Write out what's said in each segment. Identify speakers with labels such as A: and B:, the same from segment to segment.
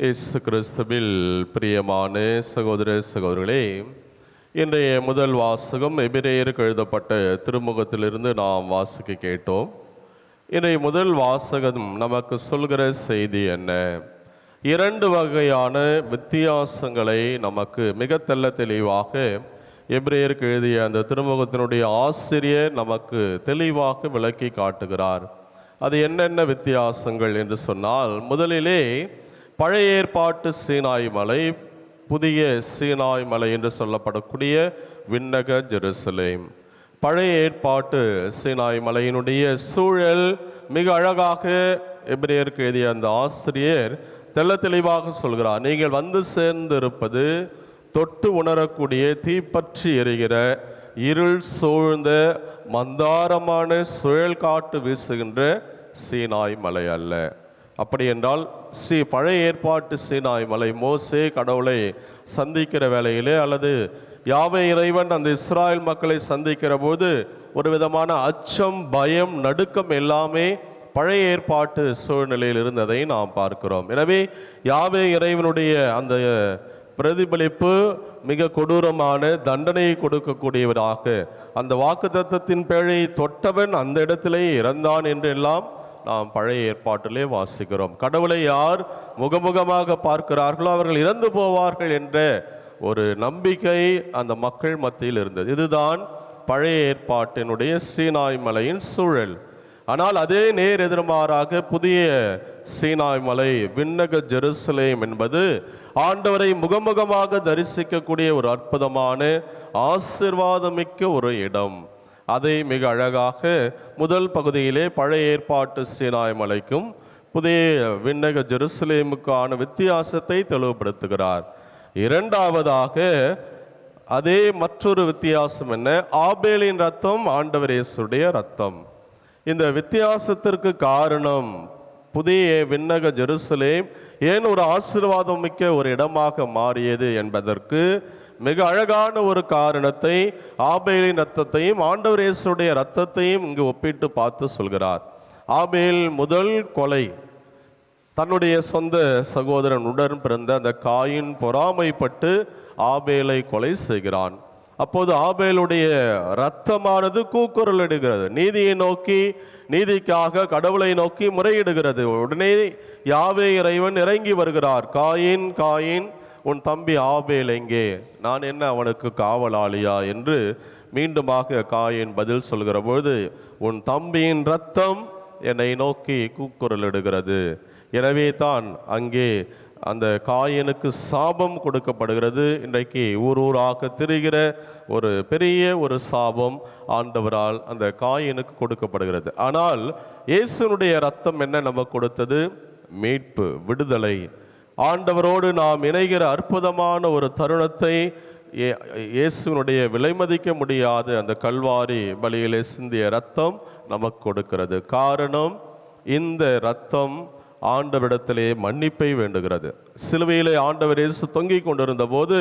A: இயேசு கிறிஸ்துவில் பிரியமான சகோதர சகோதரர்களே இன்றைய முதல் வாசகம் எபிரேயருக்கு எழுதப்பட்ட திருமுகத்திலிருந்து நாம் வாசிக்க கேட்டோம். இன்றைய முதல் வாசகம் நமக்கு சொல்கிற செய்தி என்ன? இரண்டு வகையான வித்தியாசங்களை நமக்கு மிக தெல்ல தெளிவாக எபிரேயருக்கு எழுதிய அந்த திருமுகத்தினுடைய ஆசிரியர் நமக்கு தெளிவாக விளக்கி காட்டுகிறார். அது என்னென்ன வித்தியாசங்கள் என்று சொன்னால் முதலிலே பழைய ஏற்பாட்டு சீனாய் மலை புதிய சீனாய் மலை என்று சொல்லப்படக்கூடிய விண்ணக ஜெருசலேம். பழைய ஏற்பாட்டு சீனாய் மலையினுடைய சூழல் மிக அழகாக எபிரேயருக்கு எழுதிய அந்த ஆசிரியர் தெள்ள தெளிவாக சொல்கிறார். நீங்கள் வந்து சேர்ந்திருப்பது தொட்டு உணரக்கூடிய தீப்பற்றி எரிகிற இருள் சூழ்ந்த மந்தாரமான சுழல் காட்டு வீசுகின்ற சீனாய் மலை அல்ல. அப்படி என்றால் சி பழைய ஏற்பாட்டு சீனாய் மலை மோசே கடவுளை சந்திக்கிற வேலையிலே அல்லது யாவை இறைவன் அந்த இஸ்ராயல் மக்களை சந்திக்கிற போது ஒரு விதமான அச்சம் பயம் நடுக்கம் எல்லாமே பழைய ஏற்பாட்டு சூழ்நிலையில் இருந்ததை நாம் பார்க்கிறோம். எனவே யாவே இறைவனுடைய அந்த பிரதிபலிப்பு மிக கொடூரமான தண்டனையை கொடுக்கக்கூடியவராக அந்த வாக்குத்தத்தத்தின் பேழை தொட்டவன் அந்த இடத்திலே இறந்தான் என்றெல்லாம் நாம் பழைய ஏற்பாட்டிலே வாசிக்கிறோம். கடவுளை யார் முகமுகமாக பார்க்கிறார்களோ அவர்கள் இறந்து போவார்கள் என்ற ஒரு நம்பிக்கை அந்த மக்கள் மத்தியில் இருந்தது. இதுதான் பழைய ஏற்பாட்டினுடைய சீனாய் மலையின் சூழல். ஆனால் அதே நேர் எதிர்மாறாக புதிய சீனாய் மலை விண்ணக ஜெருசலேம் என்பது ஆண்டவரை முகமுகமாக தரிசிக்கக்கூடிய ஒரு அற்புதமான ஆசிர்வாதமிக்க ஒரு இடம். அதை மிக அழகாக முதல் பகுதியிலே பழைய ஏற்பாட்டு சீனாய் மலைக்கும் புதிய விண்ணக ஜெருசலேமுக்கான வித்தியாசத்தை தெளிவுபடுத்துகிறார். இரண்டாவதாக அதே மற்றொரு வித்தியாசம் என்ன? ஆபேலின் ரத்தம் ஆண்டவர் இயேசுடைய ரத்தம். இந்த வித்தியாசத்திற்கு காரணம் புதிய விண்ணக ஜெருசலேம் ஏன் ஒரு ஆசீர்வாதம் மிக்க ஒரு இடமாக மாறியது என்பதற்கு மிக அழகான ஒரு காரணத்தை ஆபேலின் ரத்தத்தையும் ஆண்டவர் இயேசுடைய ரத்தத்தையும் இங்கு ஒப்பிட்டு பார்த்து சொல்கிறார். ஆபேல் முதல் கொலை. தன்னுடைய சொந்த சகோதரன் உடன் பிறந்த அந்த காயின் பொறாமைப்பட்டு ஆபேலை கொலை செய்கிறான். அப்போது ஆபேலுடைய இரத்தமானது கூக்குரல் இடுகிறது. நீதியை நோக்கி நீதிக்காக கடவுளை நோக்கி முறையிடுகிறது. உடனே யாவே இறைவன் இறங்கி வருகிறார். Cain Cain. உன் தம்பி ஆபேல் எங்கே? நான் என்ன அவனுக்கு காவலாளியா? என்று மீண்டுமாக காயின் பதில் சொல்கிற பொழுது உன் தம்பியின் ரத்தம் என்னை நோக்கி கூக்குரலிடுகிறது. எனவே தான் அங்கே அந்த காயனுக்கு சாபம் கொடுக்கப்படுகிறது. இன்றைக்கு ஊர் ஊராக திரிகிற ஒரு பெரிய ஒரு சாபம் ஆண்டவரால் அந்த காயனுக்கு கொடுக்கப்படுகிறது. ஆனால் இயேசுனுடைய ரத்தம் என்ன நமக்கு கொடுத்தது? மீட்பு விடுதலை. ஆண்டவரோடு நாம் இணைகிற அற்புதமான ஒரு தருணத்தை இயேசுனுடைய இயேசுவினுடைய விலை மதிக்க முடியாத அந்த கல்வாரி பலியிலே சிந்திய ரத்தம் நமக்கு கொடுக்கிறது. காரணம் இந்த ரத்தம் ஆண்டவரிடத்திலே மன்னிப்பை வேண்டுகிறது. சிலுவையிலே ஆண்டவர் இயேசு தொங்கிக் கொண்டிருந்த போது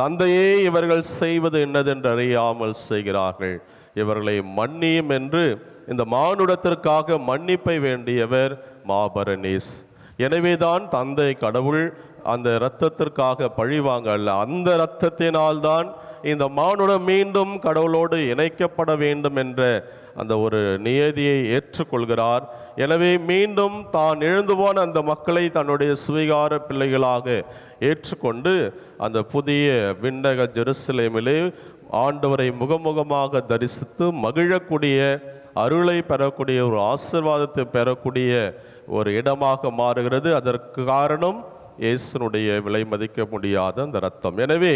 A: தந்தையே இவர்கள் செய்வது என்னதென்று அறியாமல் செய்கிறார்கள். இவர்களை மன்னியும் என்று இந்த மானுடத்திற்காக மன்னிப்பை வேண்டியவர் மாபரனேஸ். எனவேதான் தந்தை கடவுள் அந்த இரத்தத்திற்காக பழிவாங்க அல்ல அந்த இரத்தத்தினால்தான் இந்த மானுடம் மீண்டும் கடவுளோடு இணைக்கப்பட வேண்டும் என்ற அந்த ஒரு நியதியை ஏற்றுக்கொள்கிறார். எனவே மீண்டும் தான் எழுந்து போன அந்த மக்களை தன்னுடைய சுவீகார பிள்ளைகளாக ஏற்றுக்கொண்டு அந்த புதிய விண்ணக ஜெருசலேமிலே ஆண்டவரை முகமுகமாக தரிசித்து மகிழக்கூடிய அருளை பெறக்கூடிய ஒரு ஆசிர்வாதத்தை பெறக்கூடிய ஒரு இடமாக மாறுகிறது. அதற்கு காரணம் இயேசுனுடைய விலை மதிக்க முடியாத அந்த ரத்தம் எனவே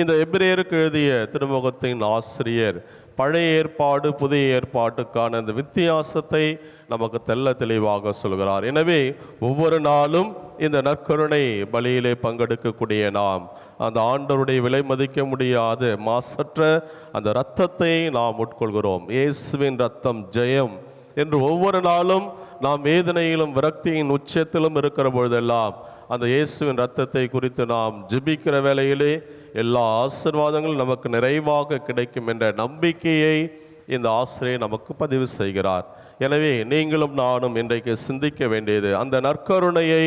A: இந்த எபிரேயருக்கு எழுதிய திருமுகத்தின் ஆசிரியர் பழைய ஏற்பாடு புதிய ஏற்பாட்டுக்கான அந்த வித்தியாசத்தை நமக்கு தெள்ள தெளிவாக சொல்கிறார். எனவே ஒவ்வொரு நாளும் இந்த நற்கருணை பலியிலே பங்கெடுக்கக்கூடிய நாம் அந்த ஆண்டருடைய விலை மதிக்க முடியாத மாசற்ற அந்த இரத்தத்தை நாம் உட்கொள்கிறோம். இயேசுவின் ரத்தம் ஜெயம் என்று ஒவ்வொரு நாளும் நாம் வேதனையிலும் விரக்தியின் உச்சத்திலும் இருக்கிற பொழுதெல்லாம் அந்த இயேசுவின் ரத்தத்தை குறித்து நாம் ஜிபிக்கிற வேளையிலே எல்லா ஆசீர்வாதங்களும் நமக்கு நிறைவாக கிடைக்கும் என்ற நம்பிக்கையை இந்த ஆசிரியர் நமக்கு பதிவு செய்கிறார். எனவே நீங்களும் நானும் இன்றைக்கு சிந்திக்க வேண்டியது அந்த நற்கருணையை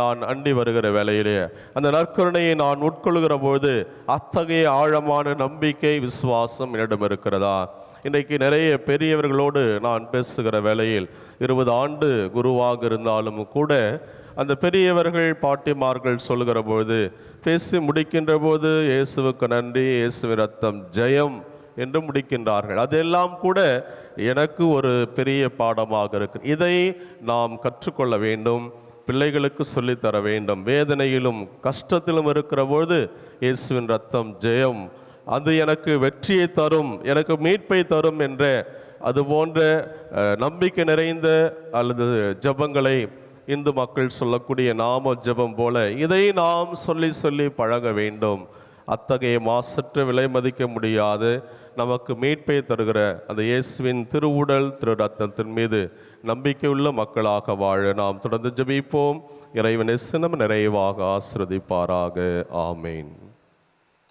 A: நான் அண்டி வருகிற வேலையிலே அந்த நற்கருணையை நான் உட்கொள்கிற பொழுது அத்தகைய ஆழமான நம்பிக்கை விசுவாசம் என்னிடம் இருக்கிறதா? இன்றைக்கு நிறைய பெரியவர்களோடு நான் பேசுகிற வேளையில் இருபது ஆண்டு குருவாக இருந்தாலும் கூட அந்த பெரியவர்கள் பாட்டிமார்கள் சொல்லுகிற பொழுது பேசி முடிக்கின்ற போது இயேசுவுக்கு நன்றி இயேசுவின் ரத்தம் ஜெயம் என்று முடிக்கின்றார்கள். அதெல்லாம் கூட எனக்கு ஒரு பெரிய பாடமாக இருக்கு. இதை நாம் கற்றுக்கொள்ள வேண்டும் பிள்ளைகளுக்கு சொல்லித்தர வேண்டும். வேதனையிலும் கஷ்டத்திலும் இருக்கிற பொழுது இயேசுவின் ரத்தம் ஜெயம் அது எனக்கு வெற்றியை தரும் எனக்கு மீட்பை தரும் என்ற. அது போன்ற நம்பிக்கை நிறைந்த அல்லது ஜெபங்களை இந்து மக்கள் சொல்லக்கூடிய நாம ஜெபம் போல இதை நாம் சொல்லி சொல்லி பழக வேண்டும். அத்தகைய மாசற்ற விலை மதிக்க முடியாது. நமக்கு மீட்பை தருகிற அந்த இயேசுவின் திருவுடல் திரு ரத்தத்தின் மீது நம்பிக்கையுள்ள மக்களாக வாழ நாம் தொடர்ந்து ஜெபிப்போம். இறைவனே சினம் நிறைவாக ஆசிரதிப்பாராக ஆமேன்.